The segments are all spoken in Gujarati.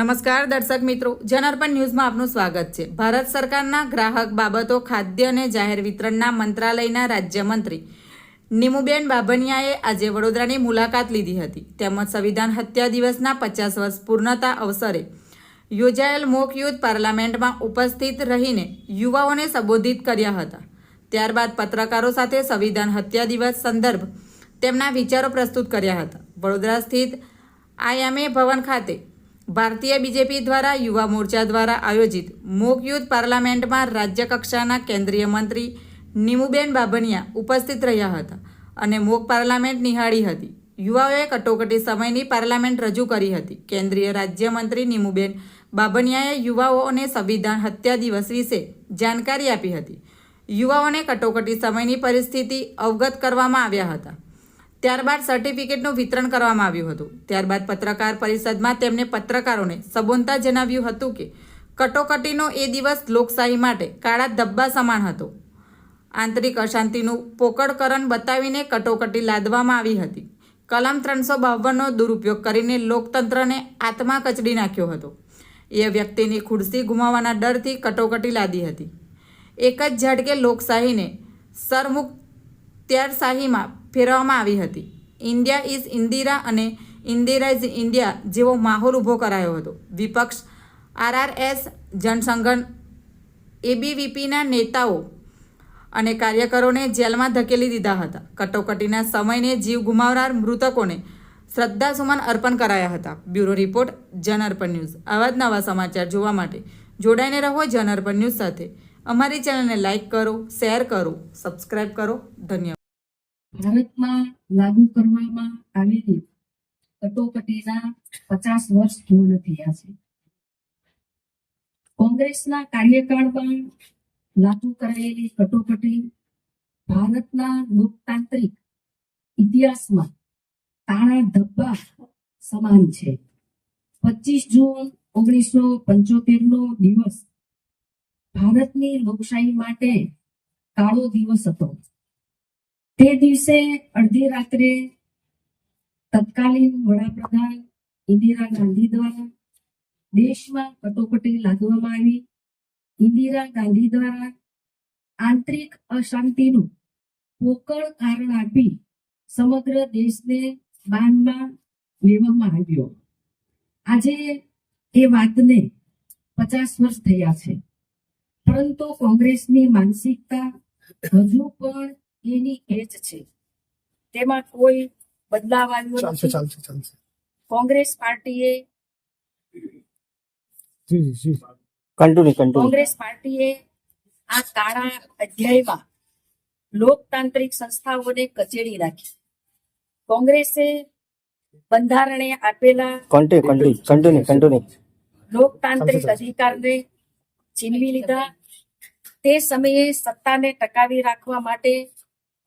નમસ્કાર દર્શક મિત્રો, જનાર્પણ ન્યૂઝમાં આપનું સ્વાગત છે. ભારત સરકારના ગ્રાહક બાબતો, ખાદ્ય અને જાહેર વિતરણના મંત્રાલયના રાજ્યમંત્રી નિમુબેન બાભણિયાએ આજે વડોદરાની મુલાકાત લીધી હતી. તેમજ સંવિધાન હત્યા દિવસના પચાસ વર્ષ પૂર્ણતા અવસરે યોજાયેલ મોક યુથ પાર્લામેન્ટમાં ઉપસ્થિત રહીને યુવાઓને સંબોધિત કર્યા હતા. ત્યારબાદ પત્રકારો સાથે સંવિધાન હત્યા દિવસ સંદર્ભ તેમના વિચારો પ્રસ્તુત કર્યા હતા. વડોદરા સ્થિત આઈએમએ ભવન ખાતે ભારતીય બીજેપી દ્વારા, યુવા મોરચા દ્વારા આયોજિત મોક યુથ પાર્લામેન્ટમાં રાજ્ય કક્ષાના કેન્દ્રીય મંત્રી નીમુબેન બાબનિયા ઉપસ્થિત રહ્યા હતા અને મોક પાર્લામેન્ટ નિહાળી હતી. યુવાઓએ કટોકટી સમયની પાર્લામેન્ટ રજૂ કરી હતી. કેન્દ્રીય રાજ્યમંત્રી નીમુબેન બાબનિયાએ યુવાઓને સંવિધાન હત્યા દિવસ વિશે જાણકારી આપી હતી. યુવાઓને કટોકટી સમયની પરિસ્થિતિ અવગત કરવામાં આવ્યા હતા. ત્યારબાદ સર્ટિફિકેટનું વિતરણ કરવામાં આવ્યું હતું. ત્યારબાદ પત્રકાર પરિષદમાં તેમણે પત્રકારોને સંબોધતા જણાવ્યું હતું કે, કટોકટીનો એ દિવસ લોકશાહી માટે કાળા ધબ્બા સમાન હતો. આંતરિક અશાંતિનું પોકળકરણ બતાવીને કટોકટી લાદવામાં આવી હતી. કલમ ત્રણસો બાવનનો દુરુપયોગ કરીને લોકતંત્રને આત્મા કચડી નાખ્યો હતો. એ વ્યક્તિની ખુરશી ગુમાવવાના ડરથી કટોકટી લાદી હતી. એક જ ઝાટકે લોકશાહીને સરમુખત્યારશાહીમાં ફેરવવામાં આવી હતી. ઇન્ડિયા ઇઝ ઇન્દિરા અને ઇન્દિરા ઇઝ ઇન્ડિયા જેવો માહોલ ઊભો કરાયો હતો. વિપક્ષ આરઆરએસ, જનસંગઠન, એબીવીપીના નેતાઓ અને કાર્યકરોને જેલમાં ધકેલી દીધા હતા. કટોકટીના સમયને જીવ ગુમાવનાર મૃતકોને શ્રદ્ધાસુમન અર્પણ કરાયા હતા. Bureau report, Janarpan news. આવા જ નવા સમાચાર જોવા માટે જોડાઈને રહો જનઅર્પણ ન્યૂઝ સાથે. અમારી ચેનલને લાઇક કરો, શેર કરો સબસ્ક્રાઈબ કરો. ધન્યવાદ. ભારતમાં લાગુ કરવામાં આવેલી કટોકટીના પચાસ વર્ષ પૂર્ણ થયા છે. કોંગ્રેસના કાર્યકાળમાં લાગુ કરાયેલી કટોકટી ભારતના લોકતાંત્રિક ઇતિહાસમાં તાણા ધબ્બા સમાન છે. પચીસ જૂન ઓગણીસો પંચોતેર નો દિવસ ભારતની લોકશાહી માટે કાળો દિવસ હતો. તે દિવસે અડધી રાત્રે તત્કાલીન વડાપ્રધાન ઇન્દિરા ગાંધી દ્વારા દેશમાં કટોકટી લાદવામાં આવી. ઇન્દિરા ગાંધી દ્વારા આંતરિક અશાંતિનું પોકળ કારણ આપી સમગ્ર દેશને બાનમાં લેવામાં આવ્યો. આજે એ વાતને પચાસ વર્ષ થયા છે. પરંતુ કોંગ્રેસની માનસિકતા હજુ પણ એની એજ છે. તેમાં કોઈ બદલાવ આવ્યો ચાલશે ચાલશે ચાલશે. કોંગ્રેસ પાર્ટીએ જી જી જી. કન્ટિન્યુ કન્ટિન્યુ કોંગ્રેસ પાર્ટીએ આ કાળા અધ્યાયમાં લોકતાંત્રિક સંસ્થાઓને કચેડી રાખી. કોંગ્રેસે બંધારણે આપેલા કન્ટિન્યુ કન્ટિન્યુ કન્ટિન્યુ કન્ટિન્યુ લોકતાંત્રિક અધિકારને છીનવી લીધા. તે સમયે સત્તાને ટકાવી રાખવા માટે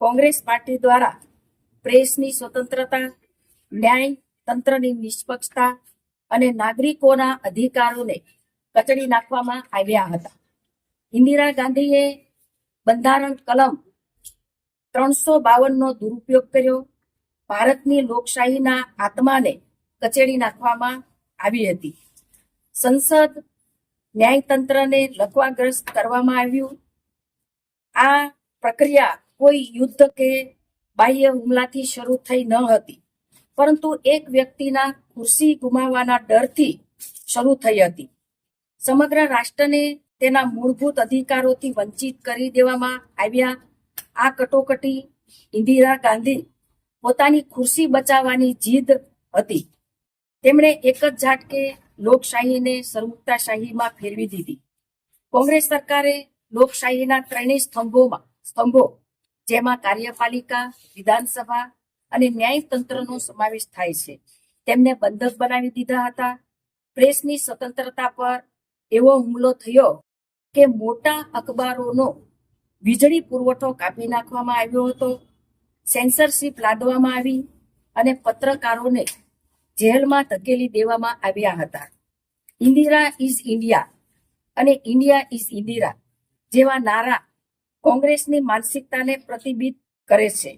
કોંગ્રેસ પાર્ટી દ્વારા પ્રેસની સ્વતંત્રતા, ન્યાય તંત્રની નિષ્પક્ષતા અને નાગરિકોના અધિકારોને કચડી નાખવામાં આવ્યા હતા. ઇન્દિરા ગાંધીએ બંધારણ કલમ ત્રણસો બાવન નો દુરુપયોગ કર્યો. ભારતની લોકશાહીના આત્માને કચેડી નાખવામાં આવી હતી. સંસદ ન્યાયતંત્રને લકવાગ્રસ્ત કરવામાં આવ્યું. આ પ્રક્રિયા કોઈ યુદ્ધ કે બાહ્ય હુમલાથી શરૂ થઈ ન હતી. પરંતુ એક વ્યક્તિના ખુરશી ગુમાવવાના ડરથી શરૂ થઈ હતી. સમગ્ર રાષ્ટ્રને તેના મૂળભૂત અધિકારોથી વંચિત કરી દેવામાં આવ્યા. આ કટોકટી ઇન્દિરા ગાંધી પોતાની ખુરશી બચાવવાની જીદ હતી. તેમણે એક જ ઝાટકે લોકશાહીને સરમુક્તાશાહીમાં ફેરવી દીધી. કોંગ્રેસ સરકારે લોકશાહીના ત્રણેય સ્તંભોમાં સ્તંભો જેમાં કાર્યપાલિકા, વિધાનસભા અને ન્યાયતંત્રનો સમાવેશ થાય છે. તેમને બંધક બનાવી દીધા હતા. પ્રેસની સ્વતંત્રતા પર એવો હુમલો થયો કે મોટા અખબારોનો વીજળી પુરવઠો કાપી નાખવામાં આવ્યો હતો. સેન્સરશીપ લાદવામાં આવી અને પત્રકારોને જેલમાં ધકેલી દેવામાં આવ્યા હતા. ઇન્દિરા ઇઝ ઇન્ડિયા અને ઇન્ડિયા ઇઝ ઇન્દિરા જેવા નારા કોંગ્રેસની માનસિકતાને પ્રતિબિંબિત કરે છે.